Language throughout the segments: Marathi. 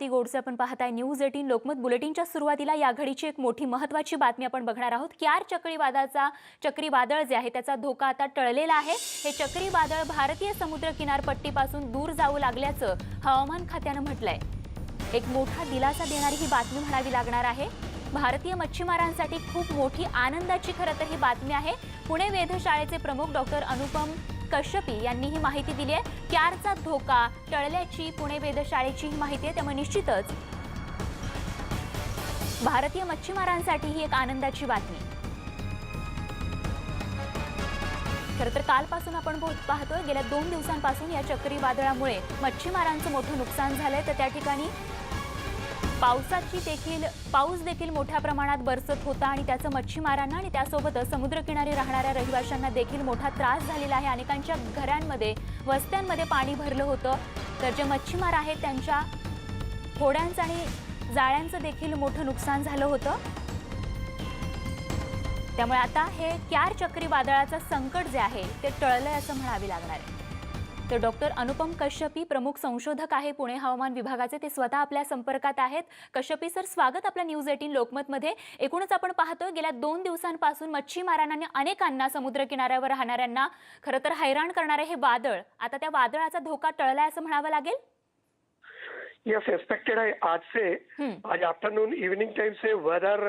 ती गोडसे आपण पाहताय. न्यूज एटीन लोकमत बुलेटिनच्या सुरुवातीला या घडीची एक मोठी महत्वाची बातमी आपण बघणार आहोत. क्यार चक्रीवादाचा चक्रीवादळ जे आहे त्याचा धोका आता टळलेला आहे. हे चक्रीवादळ भारतीय समुद्र किनारपट्टीपासून दूर जाऊ लागल्याचं हवामान खात्यानं म्हटलंय. एक मोठा दिलासा देणारी ही बातमी म्हणावी लागणार आहे. भारतीय मच्छीमारांसाठी खूप मोठी आनंदाची खरं तर ही बातमी आहे. पुणे वेधशाळेचे प्रमुख डॉक्टर अनुपम कश्यपी यांनी ही माहिती दिली आहे. क्यारचा धोका टळल्याची पुणे वेधशाळेची ही माहिती आहे. त्यामुळे निश्चितच भारतीय मच्छीमारांसाठी ही एक आनंदाची बातमी. खरं तर कालपासून आपण पाहतोय गेल्या दोन दिवसांपासून या चक्रीवादळामुळे मच्छीमारांचं मोठं नुकसान झालंय. तर त्या ठिकाणी पावसाची देखील पाऊस देखील मोठ्या प्रमाणात बरसत होता आणि त्याचं मच्छीमारांना आणि त्यासोबतच समुद्रकिनारी राहणाऱ्या रहिवाशांना देखील मोठा त्रास झालेला आहे. अनेकांच्या घरांमध्ये वस्त्यांमध्ये पाणी भरलं होतं. तर जे मच्छीमार आहेत त्यांच्या होड्यांचं आणि जाळ्यांचं देखील मोठं नुकसान झालं होतं. त्यामुळे आता हे क्यार चक्रीवादळाचं संकट जे आहे ते टळलंय असं म्हणावे लागणार आहे. तर डॉक्टर अनुपम कश्यपी प्रमुख संशोधक आहे पुणे हवामान विभागाचे. ते स्वतः आपल्या संपर्कात आहेत. कश्यपी सर स्वागत आपल्या न्यूज एटीन लोकमतमध्ये. एकूणच आपण पाहतोय गेल्या दोन दिवसांपासून मच्छीमारांना अनेकांना समुद्रकिनाऱ्यावर राहणाऱ्यांना खरं तर हैराण करणारे हे वादळ. आता त्या वादळाचा धोका टळलाय असं म्हणावं लागेल? यस एक्सपेक्टेड है आज से. आज आफ्टरनून इवनिंग टाइम से weather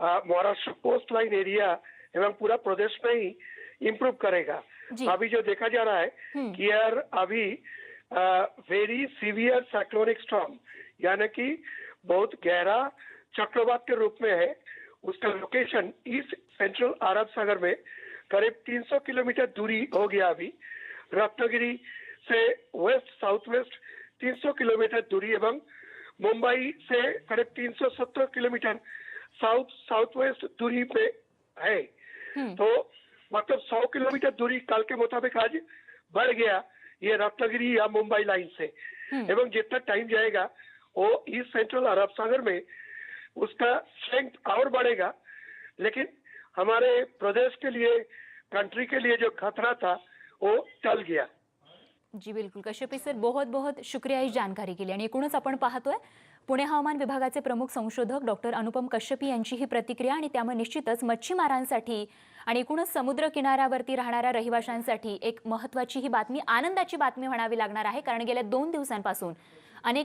Maharashtra coast line area एवं पूरा प्रदेश में ही इम्प्रूव करेगा। अभी जो देखा जा रहा है हम्म. कि यार अभी वेरी सीवियर साइक्लोनिक स्टॉर्म यानी कि बहुत गहरा चक्रवात के रूप में है। उसका लोकेशन ईस्ट सेंट्रल अरब सागर में करीब 300 किलोमीटर दूरी हो गया अभी। रत्नागिरी से वेस्ट साउथ वेस्ट 300 किलोमीटर दूरी एवं मुंबई से करीब 370 किलोमीटर साउथ साउथ वेस्ट दूरी पे है। हम्म. तो मतलब 100 किलोमीटर दूरी कल के मुताबिक आज बढ़ गया ये रत्नागिरी या मुंबई लाइन से। हम्म. एवं जितना टाइम जाएगा वो ईस्ट सेंट्रल अरब सागर में उसका स्ट्रेंथ और बढ़ेगा। लेकिन हमारे प्रदेश के लिए कंट्री के लिए जो खतरा था वो टल गया। जी बिलकुल कश्यपी सर बहुत बहुत शुक्रिया ही जानकारी केली आणि एकूणच आपण पाहतोय पुणे हवामान विभागाचे प्रमुख संशोधक डॉक्टर अनुपम कश्यपी यांची ही प्रतिक्रिया आणि त्यामुळे निश्चितच मच्छीमारांसाठी आणि एकूणच समुद्र किनाऱ्यावरती राहणाऱ्या रहिवाशांसाठी एक महत्त्वाची ही बातमी आनंदाची बातमी म्हणावी लागणार आहे कारण गेल्या दोन दिवसांपासून अनेक